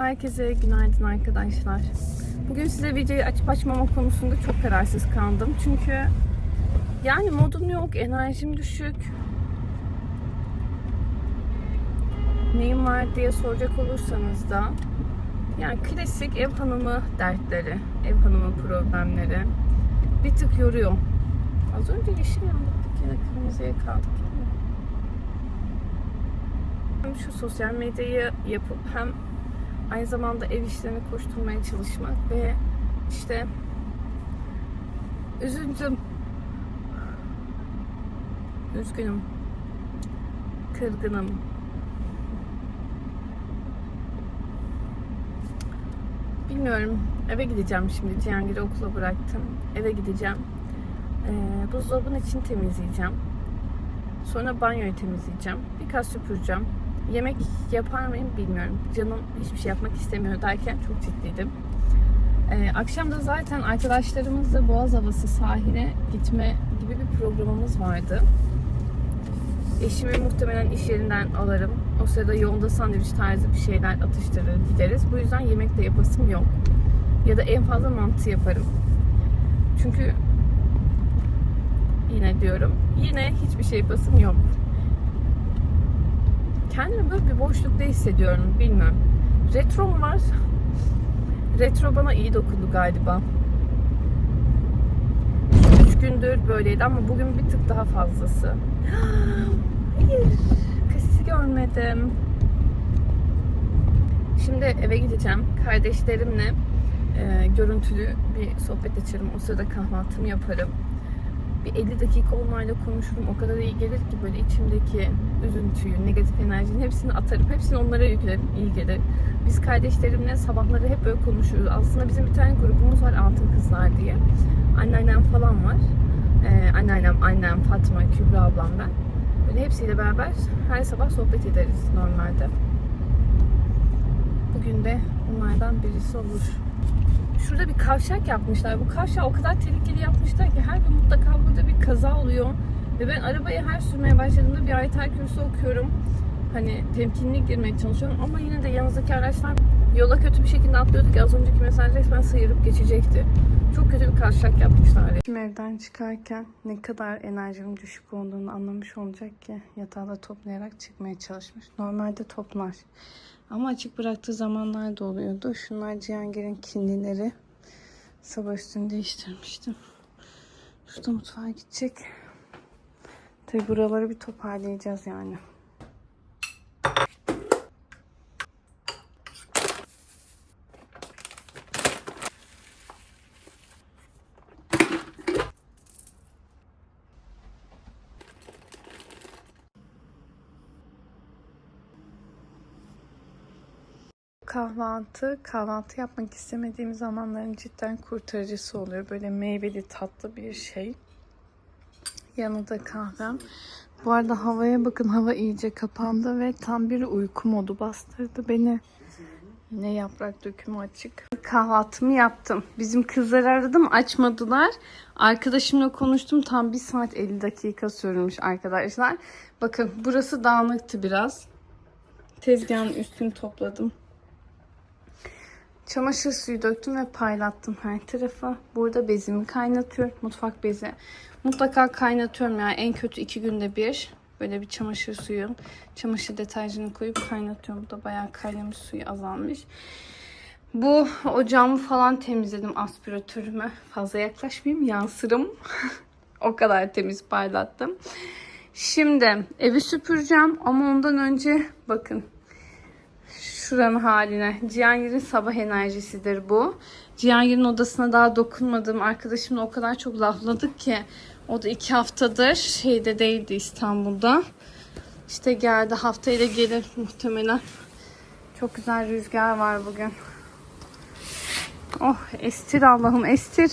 Herkese günaydın arkadaşlar. Bugün size videoyu açıp açmama konusunda çok kararsız kaldım. Çünkü yani modum yok, enerjim düşük. Neyim var diye soracak olursanız da yani klasik ev hanımı dertleri, ev hanımı problemleri bir tık yoruyor. Az önce yeşil yandık yine kırmızıya kaldık. Hem şu sosyal medyayı yapıp hem aynı zamanda ev işlerini koşturmaya çalışmak ve işte üzüldüm. Üzgünüm. Kırgınım. Bilmiyorum. Eve gideceğim şimdi. Cihangir'i okula bıraktım. Eve gideceğim. Ee, buzdolabının için temizleyeceğim. Sonra banyoyu temizleyeceğim. Birkaç süpüreceğim. Yemek yapar mıyım bilmiyorum. Canım hiçbir şey yapmak istemiyor derken çok ciddiydim. Ee, akşam da zaten arkadaşlarımızla Boğaz Havası sahile gitme gibi bir programımız vardı. Eşimi muhtemelen iş yerinden alırım. O sırada yolda sandviç tarzı bir şeyler atıştırır gideriz. Bu yüzden yemek de yapasım yok. Ya da en fazla mantı yaparım. Çünkü yine diyorum yine hiçbir şey yapasım yok. Kendimi böyle bir boşlukta hissediyorum. Bilmem. Retro mu var? Retro bana iyi dokundu galiba. Üç gündür böyleydi ama bugün bir tık daha fazlası. Hayır. Kasisi görmedim. Şimdi eve gideceğim. Kardeşlerimle e, görüntülü bir sohbet açarım. O sırada kahvaltımı yaparım. Bir 50 dakika onlarla konuşurum. O kadar iyi gelir ki böyle içimdeki üzüntüyü, negatif enerjinin hepsini atarım. Hepsini onlara yüklerim. iyi gelir. Biz kardeşlerimle sabahları hep böyle konuşuruz. Aslında bizim bir tane grubumuz var Altın Kızlar diye. Anneannem falan var. Ee, anneannem, annem, Fatma, Kübra ablam ben. Böyle hepsiyle beraber her sabah sohbet ederiz normalde. Bugün de onlardan birisi olur. Şurada bir kavşak yapmışlar. Bu kavşağı o kadar tehlikeli yapmışlar ki her gün mutlaka burada bir kaza oluyor. Ve ben arabaya her sürmeye başladığımda bir ayetel kürsü okuyorum. Hani temkinli girmeye çalışıyorum ama yine de yanınızdaki araçlar yola kötü bir şekilde atlıyorduk az önceki mesaj resmen sıyırıp geçecekti. Çok kötü bir kavşak yapmışlar. Şimdi evden çıkarken ne kadar enerjimin düşük olduğunu anlamış olacak ki yatağda toplayarak çıkmaya çalışmış. Normalde toplar. Ama açık bıraktığı zamanlar da oluyordu. Şunlar Cihangir'in kinlileri. Sabah üstünü değiştirmiştim. Şurada mutfağa gidecek. Tabi buraları bir toparlayacağız yani. Kahvaltı, kahvaltı yapmak istemediğim zamanların cidden kurtarıcısı oluyor. Böyle meyveli tatlı bir şey. Yanında kahvem. Bu arada havaya bakın hava iyice kapandı ve tam bir uyku modu bastırdı beni. Yine yaprak dökümü açık. Kahvaltımı yaptım. Bizim kızları aradım açmadılar. Arkadaşımla konuştum. Tam 1 saat 50 dakika sürmüş arkadaşlar. Bakın burası dağınıktı biraz. Tezgahın üstünü topladım. Çamaşır suyu döktüm ve paylattım her tarafa. Burada bezimi kaynatıyorum. Mutfak bezi. Mutlaka kaynatıyorum yani en kötü iki günde bir. Böyle bir çamaşır suyu, çamaşır deterjanı koyup kaynatıyorum. Bu da bayağı kaynamış suyu azalmış. Bu ocağımı falan temizledim aspiratörüme. Fazla yaklaşmayayım yansırım. o kadar temiz paylattım. Şimdi evi süpüreceğim ama ondan önce bakın şuranın haline. Cihangir'in sabah enerjisidir bu. Cihangir'in odasına daha dokunmadım. Arkadaşımla o kadar çok lafladık ki. O da iki haftadır şeyde değildi İstanbul'da. İşte geldi haftaya da gelir muhtemelen. Çok güzel rüzgar var bugün. Oh estir Allah'ım estir.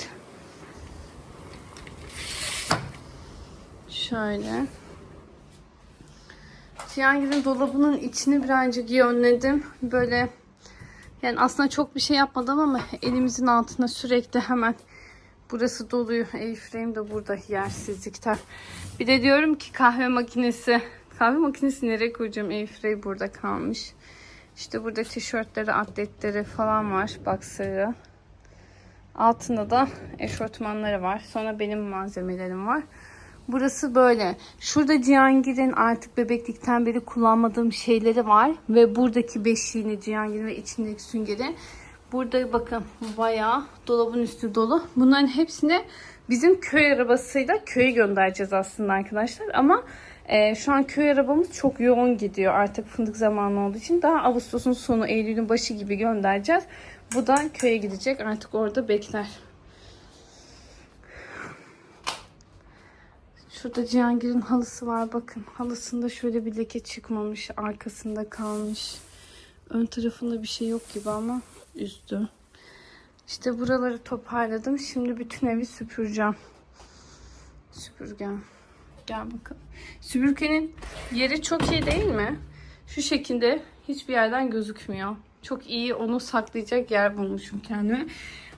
Şöyle. Cihangir'in dolabının içini birazcık yönledim. Böyle yani aslında çok bir şey yapmadım ama elimizin altına sürekli hemen burası doluyor. Airframe de burada yersizlikten. Bir de diyorum ki kahve makinesi. Kahve makinesi nereye koyacağım? Airframe burada kalmış. İşte burada tişörtleri, atletleri falan var. Boxer'ı. Altında da eşortmanları var. Sonra benim malzemelerim var. Burası böyle. Şurada Cihangir'in artık bebeklikten beri kullanmadığım şeyleri var. Ve buradaki beşiğini Cihangir'in ve içindeki süngeri. Burada bakın bayağı dolabın üstü dolu. Bunların hepsini bizim köy arabasıyla köye göndereceğiz aslında arkadaşlar. Ama e, şu an köy arabamız çok yoğun gidiyor artık fındık zamanı olduğu için. Daha Ağustos'un sonu, Eylül'ün başı gibi göndereceğiz. Bu da köye gidecek. Artık orada bekler. Şurada Cihangir'in halısı var. Bakın halısında şöyle bir leke çıkmamış. Arkasında kalmış. Ön tarafında bir şey yok gibi ama üstü. İşte buraları toparladım. Şimdi bütün evi süpüreceğim. Süpürgem. Gel bakalım. Süpürgenin yeri çok iyi değil mi? Şu şekilde hiçbir yerden gözükmüyor. Çok iyi onu saklayacak yer bulmuşum kendime.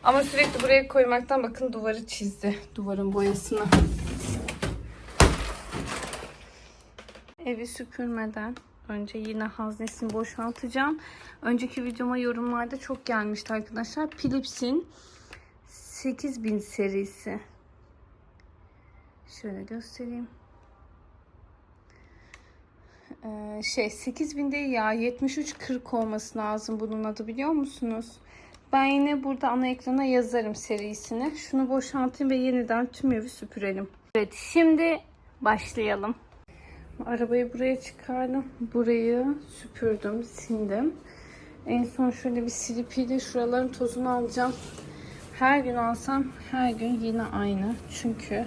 Ama sürekli buraya koymaktan bakın duvarı çizdi. Duvarın boyasını. Evi süpürmeden önce yine haznesini boşaltacağım. Önceki videoma yorumlarda çok gelmişti arkadaşlar. Philips'in 8000 serisi. Şöyle göstereyim. Ee, şey 8000 değil ya 7340 olması lazım bunun adı biliyor musunuz? Ben yine burada ana ekrana yazarım serisini. Şunu boşaltayım ve yeniden tüm evi süpürelim. Evet şimdi başlayalım. Arabayı buraya çıkardım. Burayı süpürdüm, sildim. En son şöyle bir silipiyle şuraların tozunu alacağım. Her gün alsam her gün yine aynı. Çünkü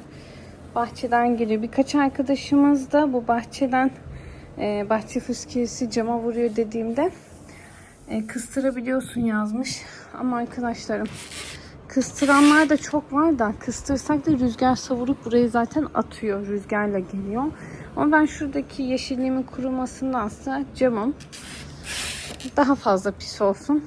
bahçeden geliyor. Birkaç arkadaşımız da bu bahçeden e, bahçe fıskiyesi cama vuruyor dediğimde e, kıstırabiliyorsun yazmış. Ama arkadaşlarım kıstıranlar da çok var da kıstırsak da rüzgar savurup burayı zaten atıyor. Rüzgarla geliyor. Ama ben şuradaki yeşilliğimin kurumasındansa camım daha fazla pis olsun.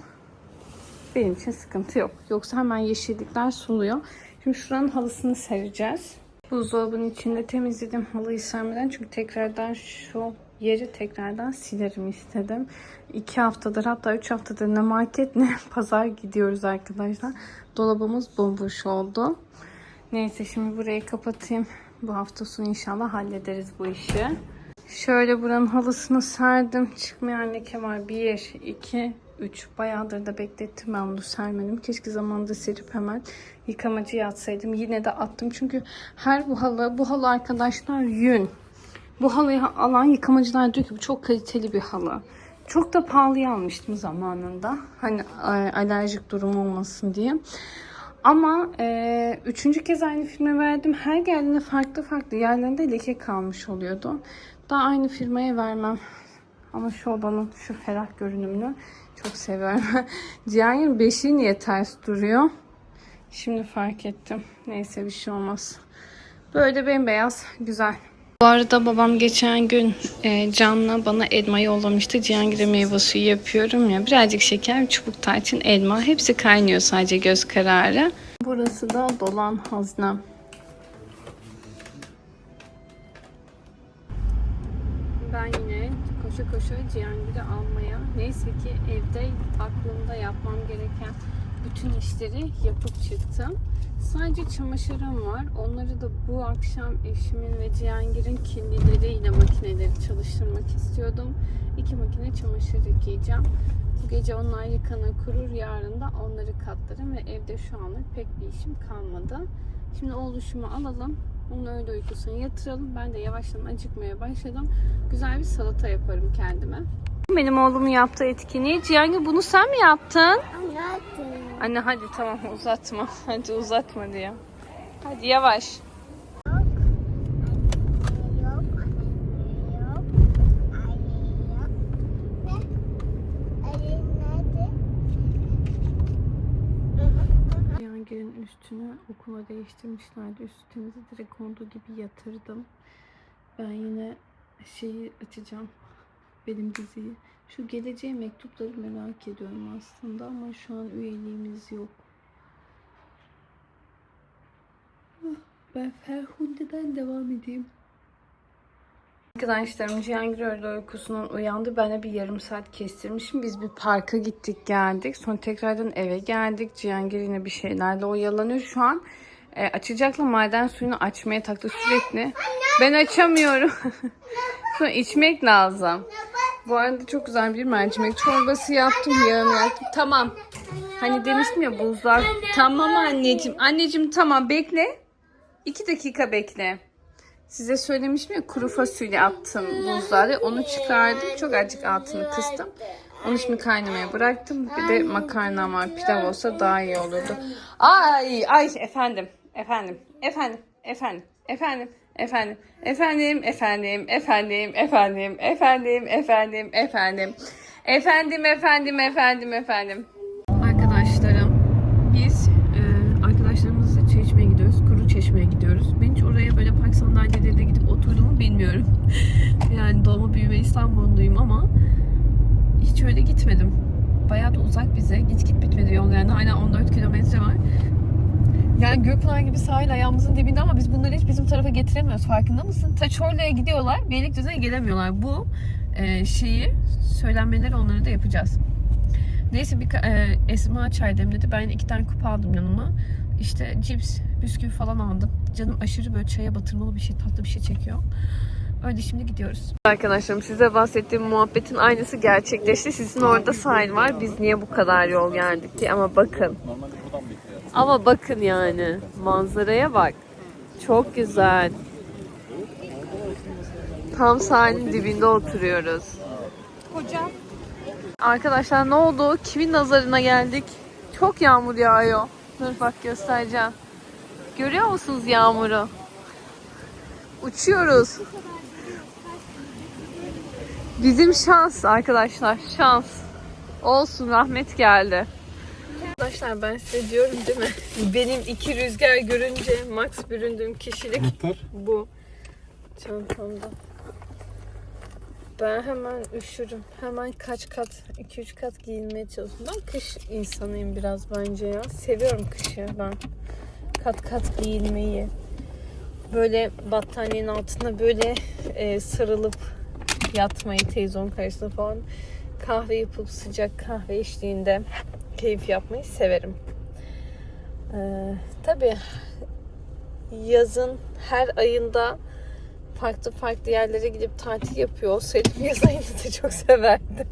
Benim için sıkıntı yok. Yoksa hemen yeşillikler suluyor. Şimdi şuranın halısını sereceğiz. Buzdolabının içinde temizledim halıyı sermeden. Çünkü tekrardan şu yeri tekrardan silerim istedim. İki haftadır hatta üç haftadır ne market ne pazar gidiyoruz arkadaşlar. Dolabımız bomboş oldu. Neyse şimdi burayı kapatayım. Bu hafta sonu inşallah hallederiz bu işi. Şöyle buranın halısını serdim. Çıkmayan leke var. 1, 2, 3. Bayağıdır da beklettim ben bunu sermedim. Keşke zamanında serip hemen yıkamacıya atsaydım. Yine de attım. Çünkü her bu halı, bu halı arkadaşlar yün. Bu halıyı alan yıkamacılar diyor ki bu çok kaliteli bir halı. Çok da pahalıya almıştım zamanında. Hani e, alerjik durum olmasın diye. Ama e, üçüncü kez aynı firma verdim. Her geldiğinde farklı farklı yerlerinde leke kalmış oluyordu. Daha aynı firmaya vermem. Ama şu odanın şu ferah görünümünü çok seviyorum. Cihangir beşiği niye ters duruyor? Şimdi fark ettim. Neyse bir şey olmaz. Böyle bembeyaz güzel. Arada babam geçen gün e, Can'la bana elma yollamıştı. Cihangir'e meyve suyu yapıyorum ya. Birazcık şeker, bir çubuk tarçın, elma. Hepsi kaynıyor sadece göz kararı. Burası da dolan haznem. Ben yine koşa koşa Cihangir'i almaya neyse ki evde aklımda yapmam gereken bütün işleri yapıp çıktım. Sadece çamaşırım var. Onları da bu akşam eşimin ve Cihangir'in kirlileriyle makineleri çalıştırmak istiyordum. İki makine çamaşır yıkayacağım. Bu gece onlar yıkanır kurur. Yarın da onları katlarım ve evde şu anlık pek bir işim kalmadı. Şimdi oğluşumu alalım. Onu öyle uykusuna yatıralım. Ben de yavaştan acıkmaya başladım. Güzel bir salata yaparım kendime. Benim oğlumun yaptığı etkinliği. Cihangir bunu sen mi yaptın? Anlattım. Anne hadi tamam uzatma. Hadi uzatma diyor. Hadi yavaş. Cihangir'in üstünü okula değiştirmişlerdi. Üstü temizi direkt olduğu gibi yatırdım. Ben yine şeyi açacağım. Benim diziyi. Şu geleceğe mektupları merak ediyorum aslında ama şu an üyeliğimiz yok. Ah, Ben Ferhunde'den devam edeyim. Arkadaşlarım Cihangir öğle uykusundan uyandı. Ben de bir yarım saat kestirmişim. Biz bir parka gittik geldik. Sonra tekrardan eve geldik. Cihangir yine bir şeylerle oyalanıyor. Şu an e, açacakla maden suyunu açmaya taktı sürekli. Ben açamıyorum. Sonra içmek lazım. Bu arada çok güzel bir mercimek çorbası yaptım. Yağını yaktım. Tamam. Hani demiştim ya buzlar. Tamam anneciğim. Anneciğim tamam bekle. İki dakika bekle. Size söylemiştim ya kuru fasulye attım buzları. Onu çıkardım. Çok azıcık altını kıstım. Onu şimdi kaynamaya bıraktım. Bir de makarna var. Pilav olsa daha iyi olurdu. Ay ay efendim. Efendim. Efendim. Efendim. Efendim. Efendim. Efendim, efendim, efendim, efendim, efendim, efendim, efendim, efendim. Efendim, efendim, efendim, efendim. Arkadaşlarım, biz e, arkadaşlarımızla çeşmeye gidiyoruz. Kuru çeşmeye gidiyoruz. Ben hiç oraya böyle park sandalyeleriyle gidip oturduğumu bilmiyorum. yani doğma büyüme İstanbul'dayım ama hiç öyle gitmedim. Bayağı da uzak bize. Git git bitmedi yol yani. Hala 14 kilometre var. Yani Gökpınar gibi sahil ayağımızın dibinde ama biz bunları hiç bizim tarafa getiremiyoruz. Farkında mısın? Ta Çorlu'ya gidiyorlar. Beylikdüzü'ne gelemiyorlar. Bu e, şeyi söylenmeleri onları da yapacağız. Neyse bir e, Esma çay demledi. Ben iki tane kupa aldım yanıma. İşte cips, bisküvi falan aldım. Canım aşırı böyle çaya batırmalı bir şey, tatlı bir şey çekiyor. Öyle şimdi gidiyoruz. Arkadaşlarım size bahsettiğim muhabbetin aynısı gerçekleşti. Sizin orada sahil var. Biz niye bu kadar yol geldik diye. Ama bakın. Ama bakın yani. Manzaraya bak. Çok güzel. Tam sahilin dibinde oturuyoruz. Hocam. Arkadaşlar ne oldu? Kimin nazarına geldik? Çok yağmur yağıyor. Dur bak göstereceğim. Görüyor musunuz yağmuru? Uçuyoruz. Bizim şans arkadaşlar. Şans. Olsun rahmet geldi. Arkadaşlar ben size diyorum değil mi? Benim iki rüzgar görünce max büründüğüm kişilik Muhtar. bu. Çantamda. Ben hemen üşürüm. Hemen kaç kat, 2-3 kat giyinmeye çalışıyorum. Ben kış insanıyım biraz bence ya. Seviyorum kışı ben. Kat kat giyinmeyi. Böyle battaniyenin altına böyle e, sarılıp yatmayı televizyon karşısında falan. Kahve yapıp sıcak kahve içtiğinde keyif yapmayı severim. Ee, tabii yazın her ayında farklı farklı yerlere gidip tatil yapıyor olsaydım yaz ayını da çok severdim.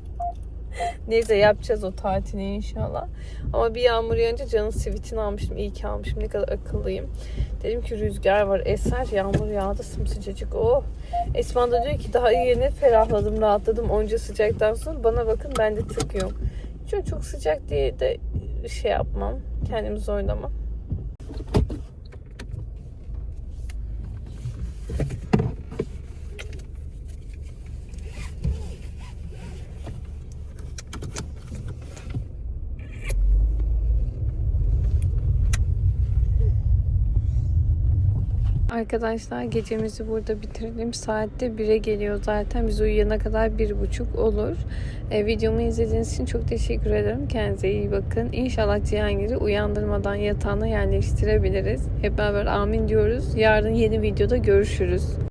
Neyse yapacağız o tatili inşallah. Ama bir yağmur yağınca canın sivitini almıştım. İyi ki almışım. Ne kadar akıllıyım. Dedim ki rüzgar var. Eser yağmur yağdı sımsıcacık. Oh. Esma da diyor ki daha yeni ferahladım rahatladım onca sıcaktan sonra. Bana bakın ben de tıkıyorum. Çok, çok sıcak diye de şey yapmam. Kendimi zorlamam. Arkadaşlar gecemizi burada bitirdim. Saatte 1'e geliyor zaten. Biz uyuyana kadar bir buçuk olur. E, videomu izlediğiniz için çok teşekkür ederim. Kendinize iyi bakın. İnşallah Cihangir'i uyandırmadan yatağına yerleştirebiliriz. Hep beraber amin diyoruz. Yarın yeni videoda görüşürüz.